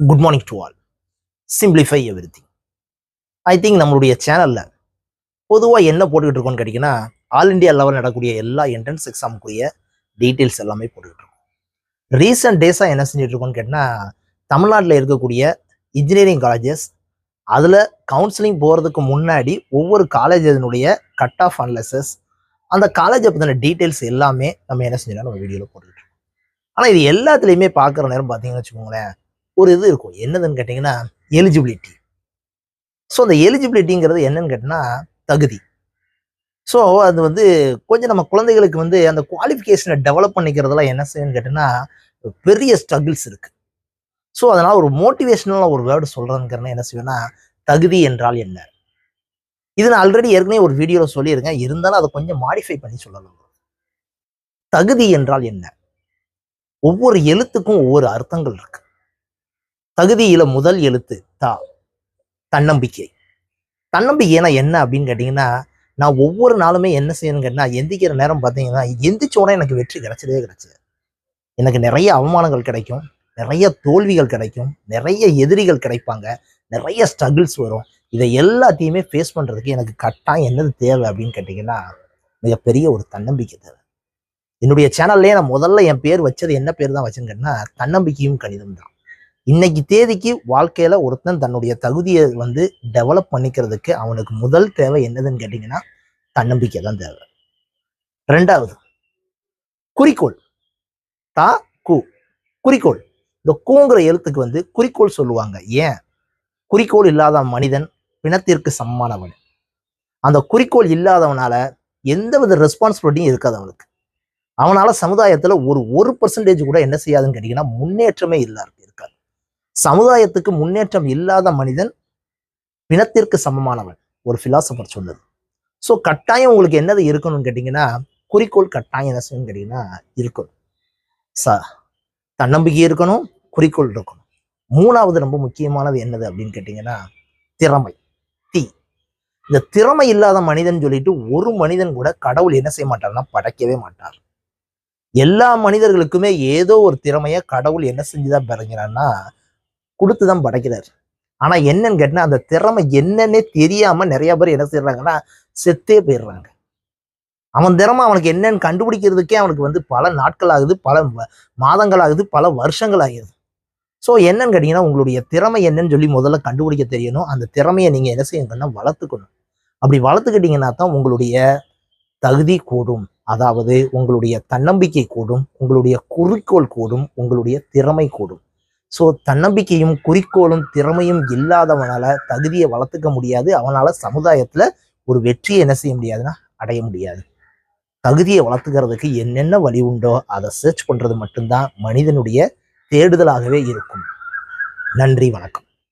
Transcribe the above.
Good morning to all simplify everything I think நம்மளுடைய சேனலில் பொதுவாக என்ன போட்டுக்கிட்டு இருக்கோம்னு கேட்டிங்கன்னா ஆல் இந்தியா லெவல் நடக்கக்கூடிய எல்லா என்ட்ரன்ஸ் எக்ஸாமுக்குரிய டீட்டெயில்ஸ் எல்லாமே போட்டுக்கிட்டு இருக்கோம். ரீசெண்ட் டேஸாக என்ன செஞ்சுட்டு இருக்கோம்னு கேட்டால் தமிழ்நாட்டில் இருக்கக்கூடிய இன்ஜினியரிங் காலேஜஸ் அதில் கவுன்சிலிங் போகிறதுக்கு முன்னாடி ஒவ்வொரு காலேஜினுடைய கட் ஆஃப் அனலிசஸ் அந்த காலேஜை பற்றின டீட்டெயில்ஸ் எல்லாமே நம்ம என்ன செஞ்சோம்னா நம்ம வீடியோவில் போட்டுக்கிட்டு இருக்கோம். ஆனால் இது எல்லாத்துலேயுமே பார்க்குற நேரம் பார்த்தீங்கன்னு வச்சுக்கோங்களேன் ஒரு இது இருக்கும். என்னதுன்னு கேட்டிங்கன்னா எலிஜிபிலிட்டி ஸோ அந்த எலிஜிபிலிட்டிங்கிறது என்னன்னு கேட்டிங்கன்னா தகுதி. ஸோ அது வந்து கொஞ்சம் நம்ம குழந்தைகளுக்கு வந்து அந்த குவாலிஃபிகேஷனை டெவலப் பண்ணிக்கிறதுலாம் என்ன செய்யணும்னு கேட்டிங்கன்னா பெரிய ஸ்ட்ரகிள்ஸ் இருக்குது ஸோ அதனால் ஒரு மோட்டிவேஷனலாக ஒரு வேர்டு சொல்கிறதுங்கிறன என்ன செய்வேன்னா தகுதி என்றால் என்ன? இது நான் ஆல்ரெடி ஏற்கனவே ஒரு வீடியோவில் சொல்லியிருக்கேன். இருந்தாலும் அதை கொஞ்சம் மாடிஃபை பண்ணி சொல்லலாம் தகுதி என்றால் என்ன? ஒவ்வொரு எழுத்துக்கும் ஒவ்வொரு அர்த்தங்கள் இருக்கு. தகுதியில முதல் எழுத்து தா தன்னம்பிக்கை. தன்னம்பிக்கைனா என்ன அப்படின்னு கேட்டிங்கன்னா நான் ஒவ்வொரு நாளுமே என்ன செய்யணும் கேட்டினா எந்திக்கிற நேரம் பார்த்தீங்கன்னா எந்திரிச்சோட எனக்கு வெற்றி கிடைச்சதே கிடைச்சது. எனக்கு நிறைய அவமானங்கள் கிடைக்கும் நிறைய தோல்விகள் கிடைக்கும் நிறைய எதிரிகள் கிடைப்பாங்க நிறைய ஸ்ட்ரகிள்ஸ் வரும். இதை எல்லாத்தையுமே ஃபேஸ் பண்ணுறதுக்கு எனக்கு கட்டாயம் என்னது தேவை அப்படின்னு கேட்டிங்கன்னா மிகப்பெரிய ஒரு தன்னம்பிக்கை தேவை. என்னுடைய சேனல்லே நான் முதல்ல என் பேர் வச்சது என்ன பேர் தான் வச்சேன்னு கேட்டால் தன்னம்பிக்கையும் கணிதம் தான். இன்னைக்கு தேதிக்கு வாழ்க்கையில ஒருத்தன் தன்னுடைய தகுதியை வந்து டெவலப் பண்ணிக்கிறதுக்கு அவனுக்கு முதல் தேவை என்னதுன்னு கேட்டீங்கன்னா தன்னம்பிக்கை தான் தேவை. ரெண்டாவது குறிக்கோள். தா கு. குறிக்கோள். இந்த கூங்கிற எழுத்துக்கு வந்து குறிக்கோள் சொல்லுவாங்க. ஏன்? குறிக்கோள் இல்லாத மனிதன் பிணத்திற்கு சமமானவன். அந்த குறிக்கோள் இல்லாதவனால எந்தவித ரெஸ்பான்சிபிலிட்டியும் இருக்காது அவனுக்கு. அவனால சமுதாயத்துல ஒரு ஒரு பர்சன்டேஜ் கூட என்ன செய்யாதுன்னு கேட்டீங்கன்னா முன்னேற்றமே இல்லை. சமுதாயத்துக்கு முன்னேற்றம் இல்லாத மனிதன் பிணத்திற்கு சமமானவன் ஒரு பிலாசபர் சொன்னது ஸோ கட்டாயம் உங்களுக்கு என்னது இருக்கணும்னு கேட்டிங்கன்னா குறிக்கோள் கட்டாயம் என்ன செய்யணும்னு கேட்டிங்கன்னா இருக்கணும். ச தன்னம்பிக்கை இருக்கணும் குறிக்கோள் இருக்கணும். மூணாவது ரொம்ப முக்கியமானது என்னது அப்படின்னு கேட்டிங்கன்னா திறமை. தீ. இந்த திறமை இல்லாத மனிதன் சொல்லிட்டு ஒரு மனிதன் கூட கடவுள் என்ன செய்ய மாட்டார்னா படைக்கவே மாட்டார். எல்லா மனிதர்களுக்குமே ஏதோ ஒரு திறமையை கடவுள் என்ன செஞ்சுதான் பிறங்கிறான்னா கொடுத்துதான் படைக்கிறார். ஆனால் என்னன்னு கேட்டால் அந்த திறமை என்னன்னே தெரியாம நிறைய பேர் என்ன செய்யறாங்கன்னா செத்தே போயிடுறாங்க. அவன் திறமை அவனுக்கு என்னன்னு கண்டுபிடிக்கிறதுக்கே அவனுக்கு வந்து பல நாட்கள் ஆகுது பல மாதங்கள் ஆகுது பல வருஷங்கள் ஆகுது. ஸோ என்னன்னு கேட்டிங்கன்னா உங்களுடைய திறமை என்னன்னு சொல்லி முதல்ல கண்டுபிடிக்க தெரியணும். அந்த திறமையை நீங்க என்ன செய்யுங்கன்னா வளர்த்துக்கணும். அப்படி வளர்த்துக்கிட்டீங்கன்னா தான் உங்களுடைய தகுதி கூடும். அதாவது உங்களுடைய தன்னம்பிக்கை கூடும் உங்களுடைய குறிக்கோள் கூடும் உங்களுடைய திறமை கூடும். ஸோ தன்னம்பிக்கையும் குறிக்கோளும் திறமையும் இல்லாதவனால தகுதியை வளர்த்துக்க முடியாது. அவனால சமுதாயத்துல ஒரு வெற்றியை என்ன செய்ய முடியாதுன்னா அடைய முடியாது. தகுதியை வளர்த்துக்கிறதுக்கு என்னென்ன வழி உண்டோ அதை சர்ச் பண்றது மட்டும்தான் மனிதனுடைய தேடுதலாகவே இருக்கும். நன்றி வணக்கம்.